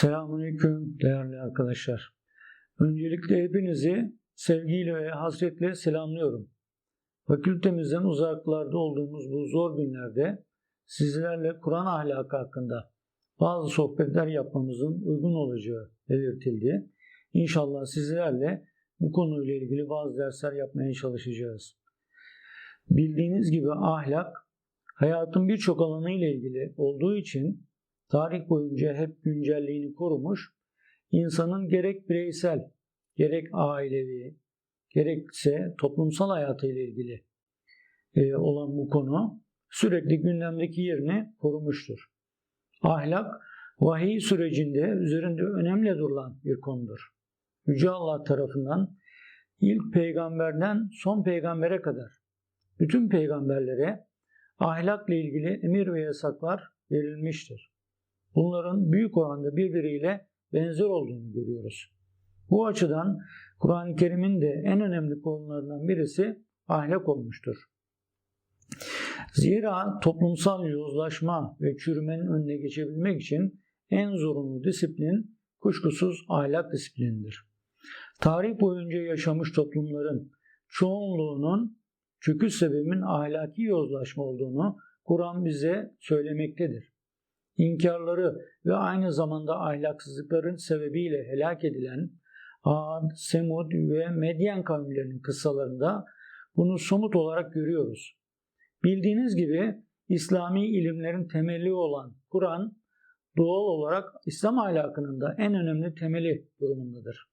Selamünaleyküm değerli arkadaşlar. Öncelikle hepinizi sevgiyle ve hasretle selamlıyorum. Fakültemizden uzaklarda olduğumuz bu zor günlerde sizlerle Kur'an ahlakı hakkında bazı sohbetler yapmamızın uygun olacağı belirtildi. İnşallah sizlerle bu konuyla ilgili bazı dersler yapmaya çalışacağız. Bildiğiniz gibi ahlak hayatın birçok alanı ile ilgili olduğu için tarih boyunca hep güncelliğini korumuş, insanın gerek bireysel, gerek ailevi, gerekse toplumsal hayatıyla ilgili e, olan bu konu sürekli gündemdeki yerini korumuştur. Ahlak, vahiy sürecinde üzerinde önemli durulan bir konudur. Yüce Allah tarafından ilk peygamberden son peygambere kadar bütün peygamberlere ahlakla ilgili emir ve yasaklar verilmiştir. Bunların büyük oranda birbiriyle benzer olduğunu görüyoruz. Bu açıdan Kur'an-ı Kerim'in de en önemli konularından birisi ahlak olmuştur. Zira toplumsal yozlaşma ve çürümenin önüne geçebilmek için en zorunlu disiplin kuşkusuz ahlak disiplinidir. Tarih boyunca yaşamış toplumların çoğunluğunun çöküş sebebinin ahlaki yozlaşma olduğunu Kur'an bize söylemektedir. İnkarları ve aynı zamanda ahlaksızlıkların sebebiyle helak edilen Ad, Semud ve Medyen kavimlerinin kıssalarında bunu somut olarak görüyoruz. Bildiğiniz gibi İslami ilimlerin temeli olan Kur'an doğal olarak İslam ahlakının da en önemli temeli durumundadır.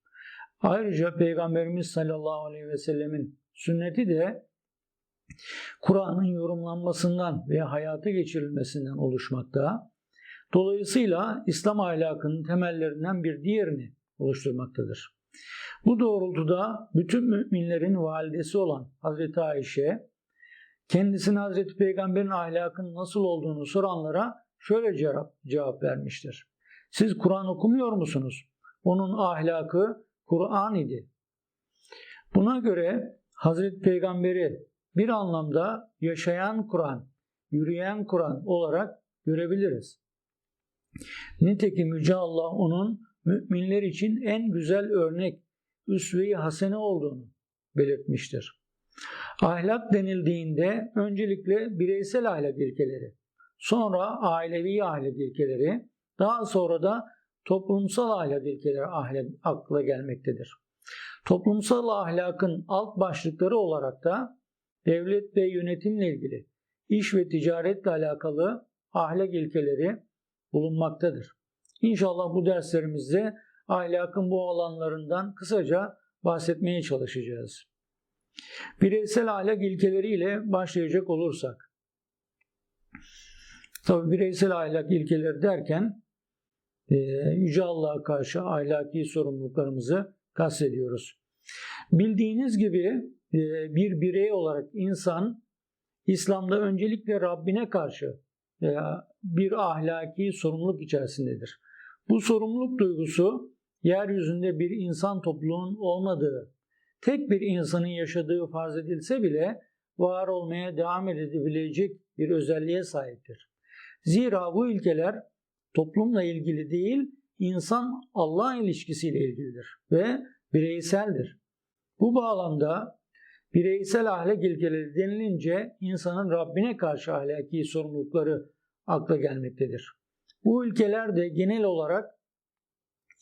Ayrıca Peygamberimiz sallallahu aleyhi ve sellemin sünneti de Kur'an'ın yorumlanmasından ve hayata geçirilmesinden oluşmakta. Dolayısıyla İslam ahlakının temellerinden bir diğerini oluşturmaktadır. Bu doğrultuda bütün müminlerin validesi olan Hazreti Ayşe, kendisine Hazreti Peygamber'in ahlakının nasıl olduğunu soranlara şöyle cevap, cevap vermiştir. Siz Kur'an okumuyor musunuz? Onun ahlakı Kur'an idi. Buna göre Hazreti Peygamber'i bir anlamda yaşayan Kur'an, yürüyen Kur'an olarak görebiliriz. Nitekim Yüce Allah onun müminler için en güzel örnek, üsve-i hasene olduğunu belirtmiştir. Ahlak denildiğinde öncelikle bireysel ahlak ilkeleri, sonra ailevi ahlak ilkeleri, daha sonra da toplumsal ahlak ilkeleri ahlak akla gelmektedir. Toplumsal ahlakın alt başlıkları olarak da devlet ve yönetimle ilgili, iş ve ticaretle alakalı ahlak ilkeleri bulunmaktadır. İnşallah bu derslerimizde ahlakın bu alanlarından kısaca bahsetmeye çalışacağız. Bireysel ahlak ilkeleriyle başlayacak olursak, tabi bireysel ahlak ilkeleri derken e, Yüce Allah'a karşı ahlaki sorumluluklarımızı kastediyoruz. Bildiğiniz gibi e, bir birey olarak insan İslam'da öncelikle Rabbine karşı bir ahlaki sorumluluk içerisindedir. Bu sorumluluk duygusu yeryüzünde bir insan topluluğunun olmadığı, tek bir insanın yaşadığı farz edilse bile var olmaya devam edebilecek bir özelliğe sahiptir. Zira bu ilkeler toplumla ilgili değil, insan Allah ilişkisiyle ilgilidir ve bireyseldir. Bu bağlamda bireysel ahlak ilkeleri denilince insanın Rabbine karşı ahlaki sorumlulukları akla gelmektedir. Bu ülkeler de genel olarak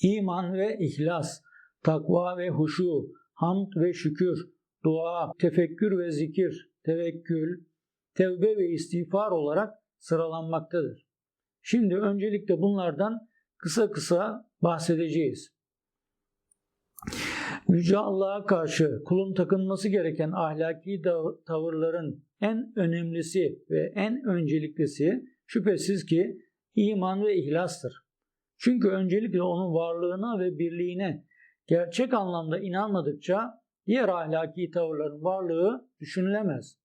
iman ve ihlas, takva ve huşu, hamd ve şükür, dua, tefekkür ve zikir, tevekkül, tevbe ve istiğfar olarak sıralanmaktadır. Şimdi öncelikle bunlardan kısa kısa bahsedeceğiz. Yüce Allah'a karşı kulun takınması gereken ahlaki tavırların en önemlisi ve en önceliklisi şüphesiz ki iman ve ihlastır. Çünkü öncelikle onun varlığına ve birliğine gerçek anlamda inanmadıkça diğer ahlaki tavırların varlığı düşünülemez.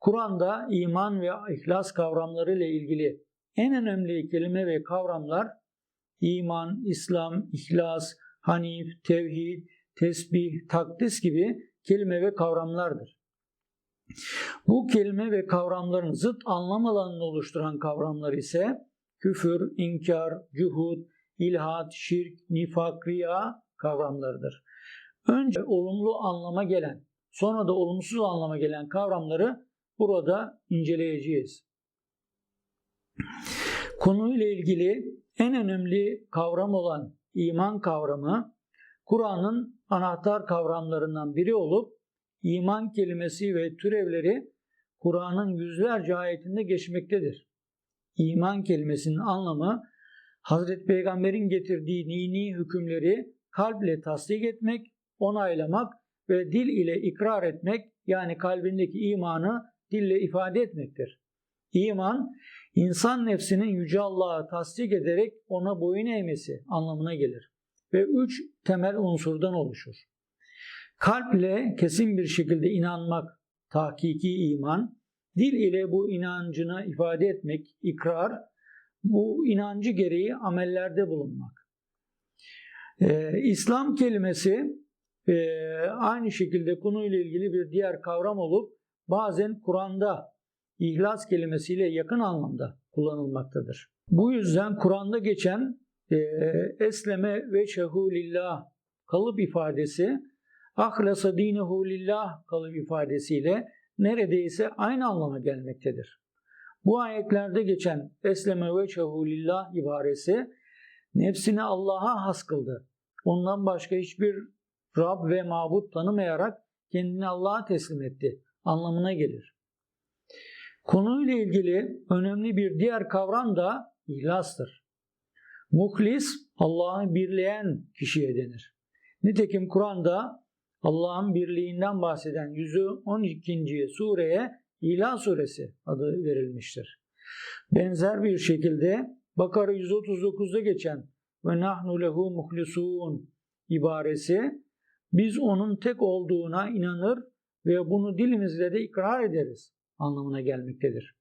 Kur'an'da iman ve ihlas kavramları ile ilgili en önemli kelime ve kavramlar iman, İslam, ihlas, hanif, tevhid, tesbih, takdis gibi kelime ve kavramlardır. Bu kelime ve kavramların zıt anlam alanını oluşturan kavramlar ise küfür, inkar, cuhud, ilhat, şirk, nifak, riya kavramlarıdır. Önce olumlu anlama gelen, sonra da olumsuz anlama gelen kavramları burada inceleyeceğiz. Konuyla ilgili en önemli kavram olan iman kavramı Kur'an'ın anahtar kavramlarından biri olup iman kelimesi ve türevleri Kur'an'ın yüzlerce ayetinde geçmektedir. İman kelimesinin anlamı Hazreti Peygamber'in getirdiği dini hükümleri kalple tasdik etmek, onaylamak ve dil ile ikrar etmek yani kalbindeki imanı dille ifade etmektir. İman, insan nefsinin Yüce Allah'a tasdik ederek ona boyun eğmesi anlamına gelir ve üç temel unsurdan oluşur. Kalp ile kesin bir şekilde inanmak, tahkiki iman, dil ile bu inancını ifade etmek, ikrar, bu inancı gereği amellerde bulunmak. Ee, İslam kelimesi e, aynı şekilde konuyla ilgili bir diğer kavram olup bazen Kur'an'da ihlas kelimesiyle yakın anlamda kullanılmaktadır. Bu yüzden Kur'an'da geçen e, esleme ve lillah kalıp ifadesi ahlasa dinehu lillah kalıp ifadesiyle neredeyse aynı anlama gelmektedir. Bu ayetlerde geçen esleme ve lillah ibaresi nefsini Allah'a has kıldı. Ondan başka hiçbir Rab ve mabut tanımayarak kendini Allah'a teslim etti anlamına gelir. Konuyla ilgili önemli bir diğer kavram da ihlastır. Muhlis, Allah'ı birleyen kişiye denir. Nitekim Kur'an'da Allah'ın birliğinden bahseden 112. sureye İlah suresi adı verilmiştir. Benzer bir şekilde Bakara 139'da geçen ve nahnu lehu muhlisun ibaresi biz onun tek olduğuna inanır ve bunu dilimizle de ikrar ederiz anlamına gelmektedir.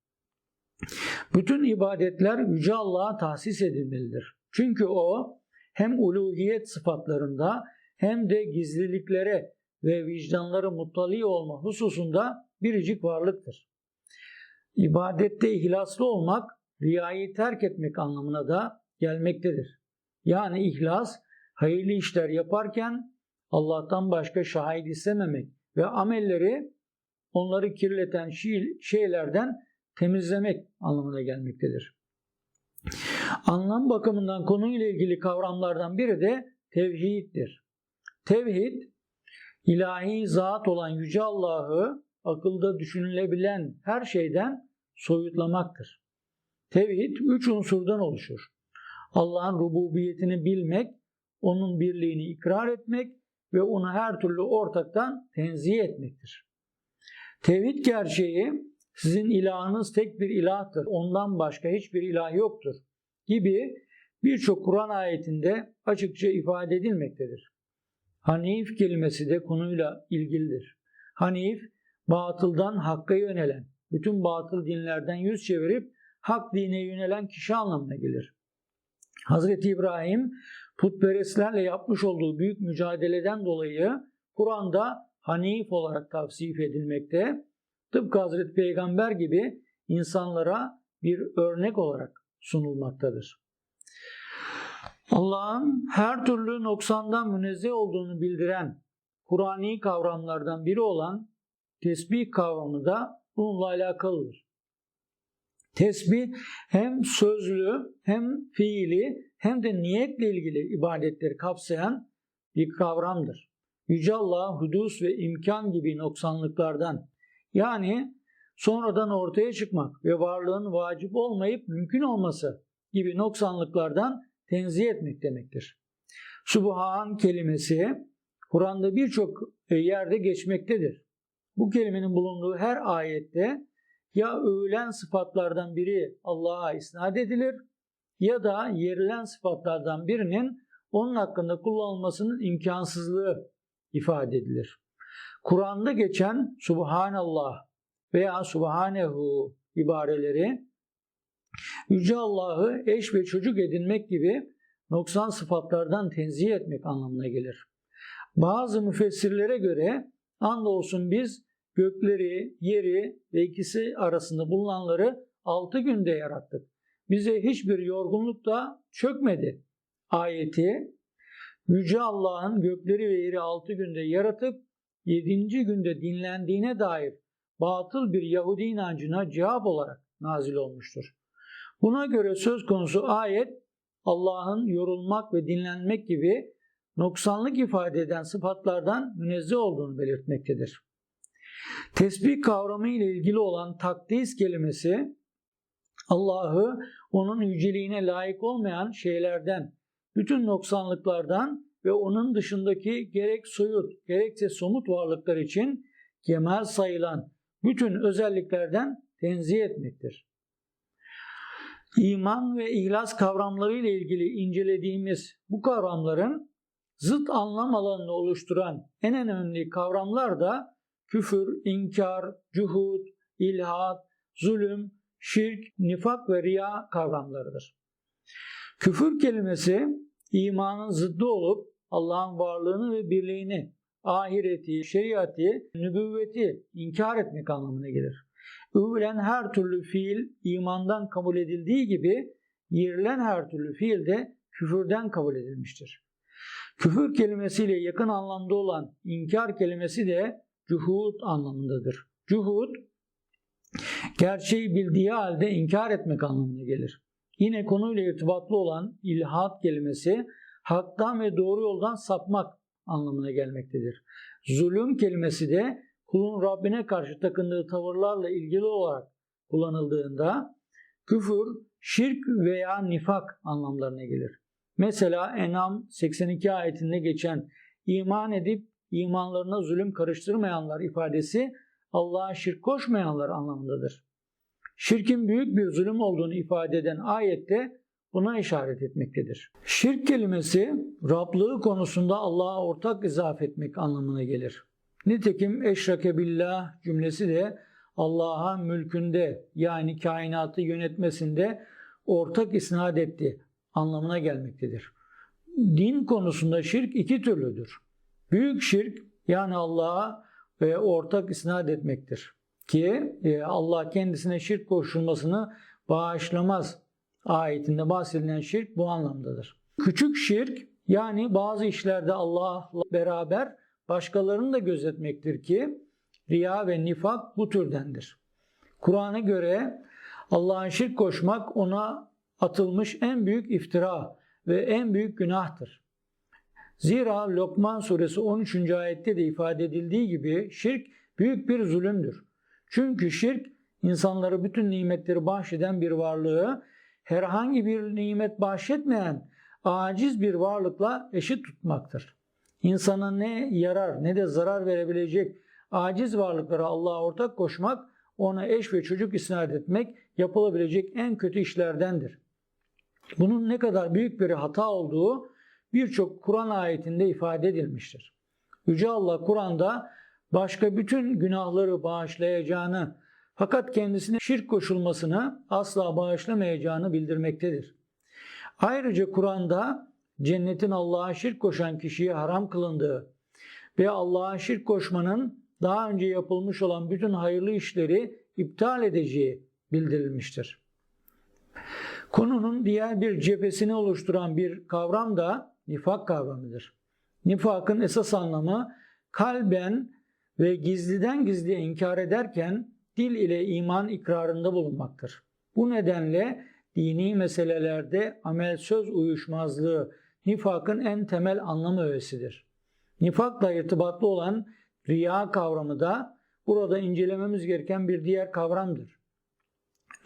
Bütün ibadetler Yüce Allah'a tahsis edilmelidir. Çünkü O hem uluhiyet sıfatlarında hem de gizliliklere ve vicdanları muttali olma hususunda biricik varlıktır. İbadette ihlaslı olmak, riyayı terk etmek anlamına da gelmektedir. Yani ihlas, hayırlı işler yaparken Allah'tan başka şahit istememek ve amelleri onları kirleten şeylerden temizlemek anlamına gelmektedir. Anlam bakımından konuyla ilgili kavramlardan biri de tevhiddir. Tevhid, ilahi zat olan Yüce Allah'ı akılda düşünülebilen her şeyden soyutlamaktır. Tevhid üç unsurdan oluşur. Allah'ın rububiyetini bilmek, onun birliğini ikrar etmek ve onu her türlü ortaktan tenzih etmektir. Tevhid gerçeği sizin ilahınız tek bir ilahtır, ondan başka hiçbir ilah yoktur gibi birçok Kur'an ayetinde açıkça ifade edilmektedir. Hanif kelimesi de konuyla ilgilidir. Hanif, batıldan hakka yönelen, bütün batıl dinlerden yüz çevirip hak dine yönelen kişi anlamına gelir. Hazreti İbrahim putperestlerle yapmış olduğu büyük mücadeleden dolayı Kur'an'da Hanif olarak tavsif edilmekte. Tıpkı Hazreti Peygamber gibi insanlara bir örnek olarak sunulmaktadır. Allah'ın her türlü noksandan münezzeh olduğunu bildiren Kur'ani kavramlardan biri olan tesbih kavramı da bununla alakalıdır. Tesbih hem sözlü hem fiili hem de niyetle ilgili ibadetleri kapsayan bir kavramdır. Yüce Allah hudus ve imkan gibi noksanlıklardan yani sonradan ortaya çıkmak ve varlığın vacip olmayıp mümkün olması gibi noksanlıklardan tenzih etmek demektir. Subhan kelimesi Kur'an'da birçok yerde geçmektedir. Bu kelimenin bulunduğu her ayette ya övülen sıfatlardan biri Allah'a isnat edilir ya da yerilen sıfatlardan birinin onun hakkında kullanılmasının imkansızlığı ifade edilir. Kur'an'da geçen Subhanallah veya Subhanehu ibareleri Yüce Allah'ı eş ve çocuk edinmek gibi noksan sıfatlardan tenzih etmek anlamına gelir. Bazı müfessirlere göre andolsun biz gökleri, yeri ve ikisi arasında bulunanları altı günde yarattık. Bize hiçbir yorgunluk da çökmedi. ayeti Yüce Allah'ın gökleri ve yeri altı günde yaratıp yedinci günde dinlendiğine dair batıl bir Yahudi inancına cevap olarak nazil olmuştur. Buna göre söz konusu ayet Allah'ın yorulmak ve dinlenmek gibi noksanlık ifade eden sıfatlardan münezzeh olduğunu belirtmektedir. Tesbih kavramı ile ilgili olan takdis kelimesi Allah'ı onun yüceliğine layık olmayan şeylerden, bütün noksanlıklardan ve onun dışındaki gerek soyut gerekse somut varlıklar için kemal sayılan bütün özelliklerden tenzih etmektir. İman ve ihlas kavramları ile ilgili incelediğimiz bu kavramların zıt anlam alanını oluşturan en önemli kavramlar da küfür, inkar, cuhud, ilhat, zulüm, şirk, nifak ve riya kavramlarıdır. Küfür kelimesi imanın zıddı olup Allah'ın varlığını ve birliğini, ahireti, şeriatı, nübüvveti inkar etmek anlamına gelir. Övülen her türlü fiil imandan kabul edildiği gibi yerilen her türlü fiil de küfürden kabul edilmiştir. Küfür kelimesiyle yakın anlamda olan inkar kelimesi de cuhud anlamındadır. Cuhud, gerçeği bildiği halde inkar etmek anlamına gelir. Yine konuyla irtibatlı olan ilhat kelimesi haktan ve doğru yoldan sapmak anlamına gelmektedir. Zulüm kelimesi de kulun Rabbine karşı takındığı tavırlarla ilgili olarak kullanıldığında küfür, şirk veya nifak anlamlarına gelir. Mesela Enam 82 ayetinde geçen iman edip imanlarına zulüm karıştırmayanlar ifadesi Allah'a şirk koşmayanlar anlamındadır. Şirkin büyük bir zulüm olduğunu ifade eden ayette buna işaret etmektedir. Şirk kelimesi Rablığı konusunda Allah'a ortak izaf etmek anlamına gelir. Nitekim eşrake billah cümlesi de Allah'a mülkünde yani kainatı yönetmesinde ortak isnat etti anlamına gelmektedir. Din konusunda şirk iki türlüdür. Büyük şirk yani Allah'a e, ortak isnat etmektir. Ki e, Allah kendisine şirk koşulmasını bağışlamaz ayetinde bahsedilen şirk bu anlamdadır. Küçük şirk yani bazı işlerde Allah'la beraber başkalarını da gözetmektir ki riya ve nifak bu türdendir. Kur'an'a göre Allah'a şirk koşmak ona atılmış en büyük iftira ve en büyük günahtır. Zira Lokman suresi 13. ayette de ifade edildiği gibi şirk büyük bir zulümdür. Çünkü şirk insanlara bütün nimetleri bahşeden bir varlığı herhangi bir nimet bahşetmeyen aciz bir varlıkla eşit tutmaktır. İnsana ne yarar ne de zarar verebilecek aciz varlıklara Allah'a ortak koşmak, ona eş ve çocuk isnat etmek yapılabilecek en kötü işlerdendir. Bunun ne kadar büyük bir hata olduğu birçok Kur'an ayetinde ifade edilmiştir. Yüce Allah Kur'an'da başka bütün günahları bağışlayacağını fakat kendisine şirk koşulmasını asla bağışlamayacağını bildirmektedir. Ayrıca Kur'an'da cennetin Allah'a şirk koşan kişiye haram kılındığı ve Allah'a şirk koşmanın daha önce yapılmış olan bütün hayırlı işleri iptal edeceği bildirilmiştir. Konunun diğer bir cephesini oluşturan bir kavram da nifak kavramıdır. Nifakın esas anlamı kalben ve gizliden gizliye inkar ederken dil ile iman ikrarında bulunmaktır. Bu nedenle dini meselelerde amel söz uyuşmazlığı nifakın en temel anlam öğesidir. Nifakla irtibatlı olan riya kavramı da burada incelememiz gereken bir diğer kavramdır.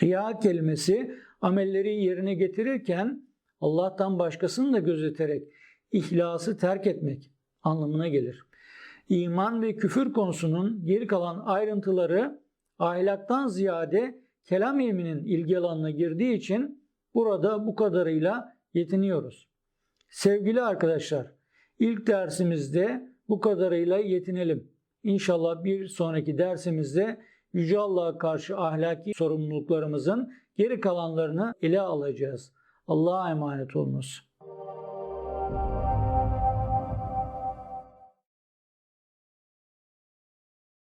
Riya kelimesi amelleri yerine getirirken Allah'tan başkasını da gözeterek ihlası terk etmek anlamına gelir. İman ve küfür konusunun geri kalan ayrıntıları ahlaktan ziyade kelam ilminin ilgi alanına girdiği için burada bu kadarıyla yetiniyoruz. Sevgili arkadaşlar, ilk dersimizde bu kadarıyla yetinelim. İnşallah bir sonraki dersimizde Yüce Allah'a karşı ahlaki sorumluluklarımızın geri kalanlarını ele alacağız. Allah'a emanet olunuz.